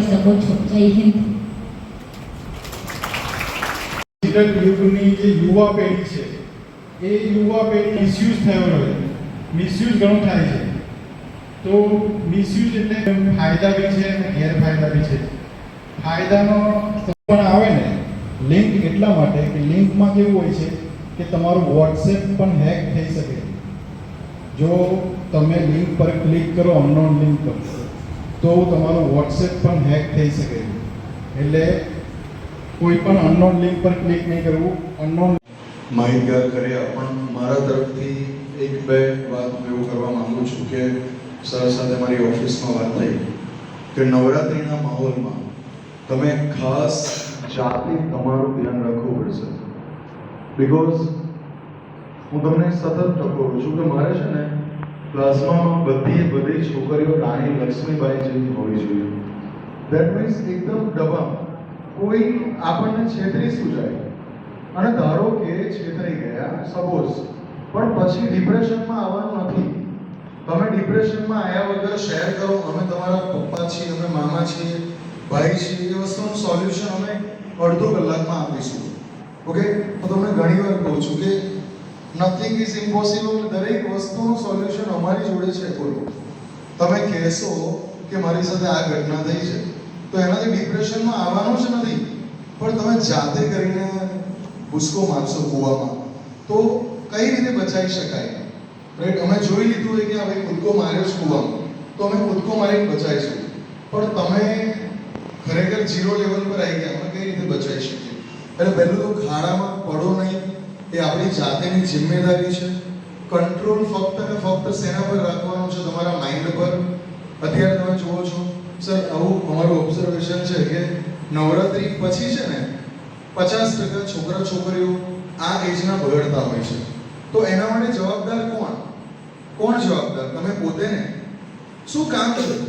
શકો છો જય હિન્દ ડિજિટલ જે યુવા પેઢી છે એ યુવા પેઢી મિસયુઝ થયો હોય મિસયુઝ ઘણો થાય છે તો મિસયુઝ એટલે ફાયદા બી છે અને ગેરફાયદા બી છે ફાયદાનો પણ આવે ને લિંક એટલા માટે કે લિંકમાં કેવું હોય છે કે તમારું વોટ્સએપ પણ હેક થઈ શકે. જો તમે લિંક પર ક્લિક કરો અનનોન લિંક પર. તો તમારું વોટ્સએપ પણ હેક થઈ શકે. એટલે કોઈ પણ અનનોન લિંક પર ક્લિક નહીં કરવું. અનનોન માહિતગાર કર્યા પણ મારા તરફથી એક બે વાત હું એવું કરવા માંગુ છું કે સર સાથે મારી ઓફિસમાં વાત થઈ. કે નવરાત્રિના માહોલમાં તમે ખાસ જાતે તમારું ધ્યાન રાખવું પડશે. બિકોઝ હું તમને સતત ટકોરું છું કે મારે છે ને ક્લાસમાં બધી બધી છોકરીઓ રાણી લક્ષ્મીબાઈ જેવી હોવી જોઈએ. દેટ મીન્સ એકદમ ડબમ કોઈ આપણને છેતરી શું જાય? અને ધારો કે છેતરી ગયા સપોઝ પણ પછી ડિપ્રેશનમાં આવવાનું નથી. તમે ડિપ્રેશનમાં આવ્યા વગર શેર કરો, અમે તમારા પપ્પા છીએ, અમે મામા છીએ, ભાઈ છીએ, એ વસ્તુનું સોલ્યુશન અમે અડધો કલાકમાં આપીશું. ઓકે તો તમને ઘણી વાર કહું છું કે નથિંગ ઇઝ ઇમ્પોસિબલ દરેક વસ્તુનું સોલ્યુશન અમારી જોડે છે બોલો. તમે કહેશો કે મારી સાથે આ ઘટના થઈ છે, તો એનાથી ડિપ્રેશનમાં આવવાનું જ નથી. પણ તમે જાતે કરીને ભૂસકો મારશો કૂવામાં. તો કઈ રીતે બચાવી શકાય? રાઈટ અમે જોઈ લીધું હોય કે ભાઈ કૂદકો માર્યો છે કૂવામાં. તો અમે કૂદકો મારીને બચાવીશું. પણ તમે ખરેખર ઝીરો લેવલ પર આવી ગયા, અમે કઈ રીતે બચાવી શકીએ? એટલે પહેલું તો ખાડામાં પડો નહીં. એ આપણી જાતેની જિમ્મેદારી છે. કંટ્રોલ ફક્ત ને ફક્ત શેના પર રાખવાનો છે? તમારા માઇન્ડ પર? અત્યારે તમે જુઓ છો. સર આવું અમારું ઓબ્ઝર્વેશન છે કે નવરાત્રી પછી છે ને પચાસ ટકા છોકરા છોકરીઓ આ એજના બગડતા હોય છે. તો એના માટે જવાબદાર કોણ? કોણ જવાબદાર? તમે પોતે ને. શું કામ છે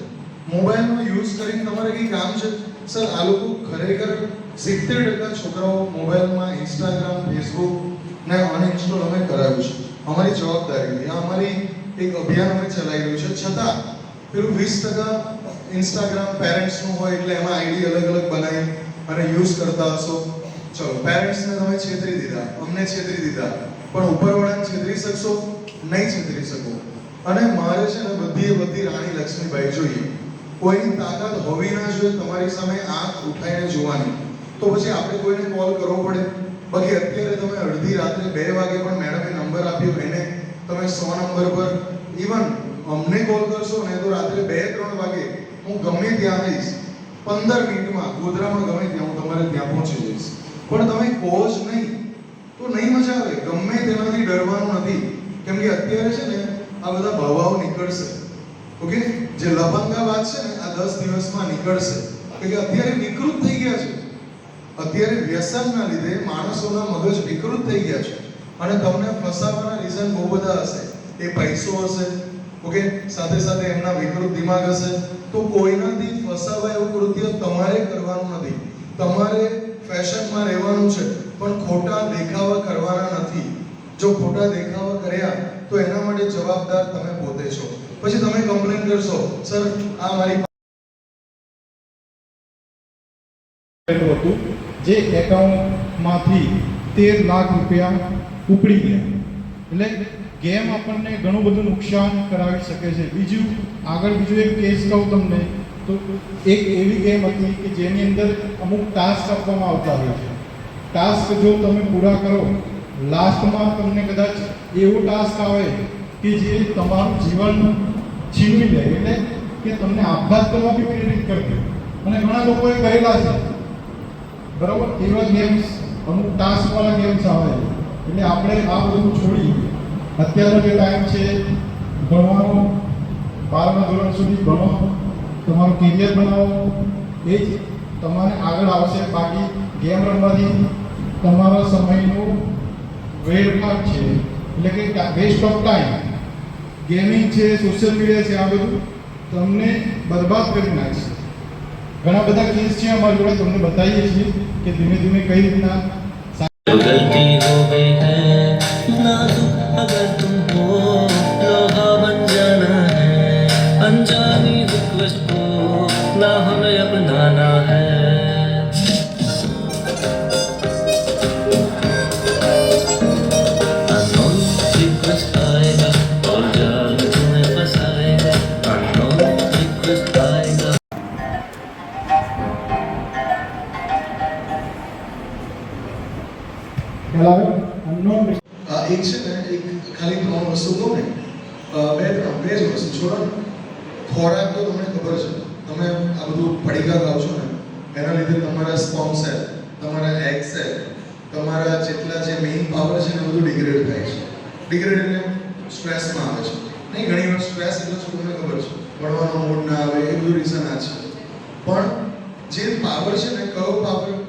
મોબાઈલનો યુઝ કરીને તમારે કંઈ કામ છે? સર આ લોકો ખરેખર સિત્તેર ટકા છોકરાઓ મોબાઈલમાં ઇન્સ્ટાગ્રામ ફેસબુક ને અનઇન્સ્ટોલ અમે કરાવ્યું છે. અમારી જવાબદારી આ અમારી એક અભિયાન અમે ચલાવી રહ્યું છે. છતાં, પેલું વીસ ટકા ઇન્સ્ટાગ્રામ પેરેન્ટ્સનું હોય એટલે એમાં આઈડી અલગ અલગ બનાવી અને યુઝ કરતા હશો. ચલો પેરેન્ટ્સને તમે છેતરી દીધા. અમને છેતરી દીધા. પણ ઉપરવાળાને છેતરી શકશો? નહીં છેતરી શકો. અને મારે છે ને બધી બધી રાણી લક્ષ્મીબાઈ જોઈએ. કોઈની તાકાત હોવી ના જોઈએ તમારી સામે આંખ ઉઠાઈને જોવાની. તો પછી આપણે કોઈને કોલ કરવો પડે? બાકી અત્યારે તમે અડધી રાત્રે બે વાગે પણ મેડમે નંબર આપ્યો. એને તમે સો નંબર પર ઇવન અમને કોલ કરશો ને તો રાત્રે બે ત્રણ વાગે હું ગમે ત્યાં જઈશ પંદર મિનિટમાં ગોધરામાં ગમે ત્યાં હું તમારે ત્યાં પહોંચી જઈશ. પણ તમે કહો જ નહીં. તો નહીં મજા આવે. ગમે તેનાથી ડરવાનું નથી. કેમ કે અત્યારે છે ને આ બધા ભાવાઓ નીકળશે. ઓકે જે લફંગા વાત છે ને, આ દસ દિવસમાં નીકળશે. કે અત્યારે વિકૃત થઈ ગયા છે. અત્યારે વ્યસનના લીધે માણસોના મગજ વિકૃત થઈ ગયા છે. અને તમને ફસાવાના રીઝન બહુ બધા હશે. એ પૈસો હશે, ઓકે? સાથે સાથે એમના વિકૃત દિમાગ હશે. તો કોઈનાથી ફસાવા એવું કૃત્ય તમારે કરવાનું નથી. તમારે ફેશનમાં રહેવાનું છે, પણ ખોટા દેખાવા કરવાના નથી. જો ખોટા દેખાવા કર્યા, તો એના માટે જવાબદાર તમે પોતે છો. પછી તમે કમ્પ્લેન કરશો, સર, આ મારી હતું જે એકાઉન્ટમાંથી તેર લાખ રૂપિયા ઉપડી ગયા. એટલે ગેમ આપણને ઘણું બધું નુકસાન કરાવી શકે છે. બીજું, આગળ બીજું એક કેસ કહું તમને, તો એક એવી ગેમ હતી કે જેની અંદર અમુક ટાસ્ક આપવામાં આવતા હોય છે. ટાસ્ક જો તમે પૂરા કરો લાસ્ટમાં તમને કદાચ એવો ટાસ્ક આવે કે જે તમારું જીવન છીનવી લે. એટલે કે તમને આપઘાત કરવા બી પ્રેરિત કરી અને ઘણા લોકોએ કરેલા છે. બરાબર? એવા ગેમ્સ અમુક ટાસ્કવાળા ગેમ્સ આવે. એટલે આપણે આ બધું છોડી અત્યારનો જે ટાઈમ છે, ભણવાનો, બારમા ધોરણ સુધી ભણો, તમારું કેરિયર બનાવો, એ જ તમારે આગળ આવશે. બાકી ગેમ રમવાથી તમારા સમયનું વેડફાટ છે. એટલે કે વેસ્ટ ઓફ ટાઈમ ગેમિંગ છે સોશિયલ મીડિયા છે, આ બધું તમને બરબાદ કરી નાખશે. ઘણા બધા કેસ છે અમારી જોડે, તમને બતાવીએ છીએ. कि धीमे धीमे कई इतना गलती हो गई है अगर तुम हो, लोहा बन जाना है। अनजानी रिक्वेस्ट ખબર છે. તમે આ બધું પડીકા ખાવ છો ને, એના લીધે તમારા સ્પોમ સેલ તમારા એગ સેલ તમારા જેટલા જે મેઇન પાવર છે ને બધું ડિગ્રેડ થાય છે. ડિગ્રેડ એટલે સ્ટ્રેસમાં આવે છે. નહીં, ઘણી વાર સ્ટ્રેસ એટલે શું તમને ખબર છે. ભણવાનો મૂડ ના આવે, એ બધું રીઝન આ છે. પણ જે પાવર છે ને, કયો પાવર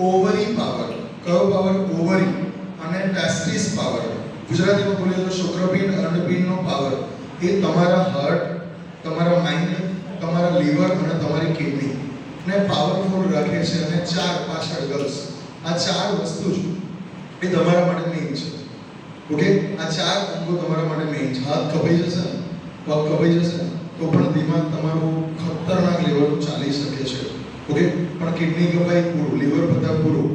ઓવરી પાવર કયો પાવર ઓવરી અને ટેસ્ટિસ પાવર ગુજરાતીમાં બોલીએ તો શુક્રપિંડ અંડપિંડનો પાવર એ તમારા હાર્ટ તમારા માઇન્ડ તમારા લીવર અને તમારી કિડની ને પાવરફુલ રાખે છે અને ચાર પાછળ ગર્લ્સ આ ચાર વસ્તુ જ એ તમારા માટે મેઇન છે. ઓકે આ ચાર અંગો તમારા માટે મેઇન છે. હાથ કપાઈ જશે ને? પગ કપાઈ જશે તો પણ દિમાગ તમારું ખતરનાક લેવલનું ચાલી શકે છે. ઓકે પણ કિડની કપાઈ પૂરું લીવર બધા પૂરું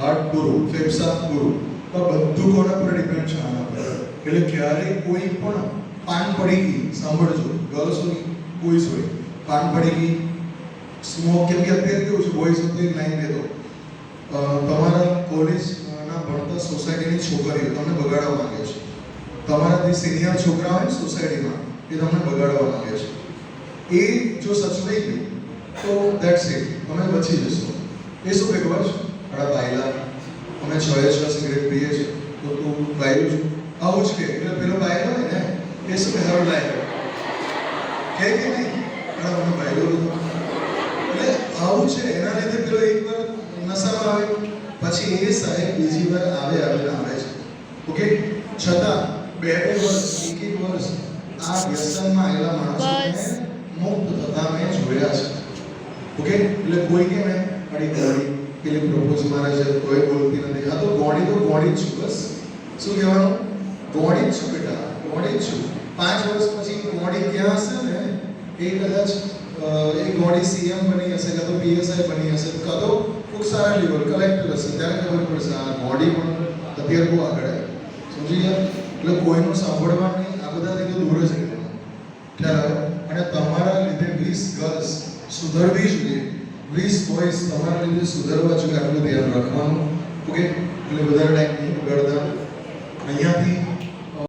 હાર્ટ પૂરું, ફેફસા પૂરું. પણ બધું કોના પર ડિપેન્ડ છે? આના પર. એટલે ક્યારેય કોઈ પણ પાન પડેગી સાંભળજો ગર્લ્સ હોય બોયઝ હોય પાન પડેગી સ્મોક કેમ કે અત્યારે કેવું છે બોયઝ અત્યારે લાઈન રહેતો. તમારા કોલેજના ભણતા સોસાયટીની છોકરીઓ તમને બગાડવા માંગે છે. તમારા જે સિનિયર છોકરા હોય સોસાયટીમાં એ તમને બગાડવા માંગે છે. એ જો સચવાઈ ગયું, તો દેટ્સ ઇટ તમે બચી જશો. એ શું ખબર? છે અડા પાયલા અમે છ છ સિગરેટ પીએ છીએ. તો તું પાયલું છું. આવું જ કે એટલે પેલો બાયલો હોય ને એ શું કહે કે કે નહીં અડા મને બાયલો હતો એટલે આવું છે એના લીધે પેલો એકવાર નશામાં આવે પછી એ સાહેબ બીજી વાર આવે આવે આવે છે ઓકે છતાં બે બે વર્ષ એક એક વર્ષ આ વ્યસનમાં આવેલા માણસોને મુક્ત થતા મેં જોયા છે ઓકે એટલે કોઈ કે મેં અડી ગોળી પેલી પ્રપોઝ મારે છે કોઈ બોલતી નથી આ તો ગોળી તો ગોળી જ છું બસ શું કહેવાનું ગોળી જ છું બેટા ગોળી જ છું પાંચ વર્ષ પછી મોડી ક્યાં હશે ને, એ કદાચ એ બોડી સીએમ બની હશે કાં તો પીએસઆઈ બની હશે, કાં તો ખૂબ સારા લેવલ કલેક્ટર હશે, ત્યારે ખબર પડશે, આ બોડી પણ અત્યારે બહુ આગળ આવી સમજી ગયા? એટલે કોઈનું સાંભળવા નહીં, આ બધાથી તો દૂર જ રહેવાનું. ખ્યાલ અને તમારા લીધે વીસ ગર્લ્સ સુધરવી જોઈએ. વીસ બોયઝ તમારા લીધે સુધરવા જોઈએ, આટલું ધ્યાન રાખવાનું. ઓકે એટલે વધારે ટાઈમ નહીં બગાડતા અહીંયાથી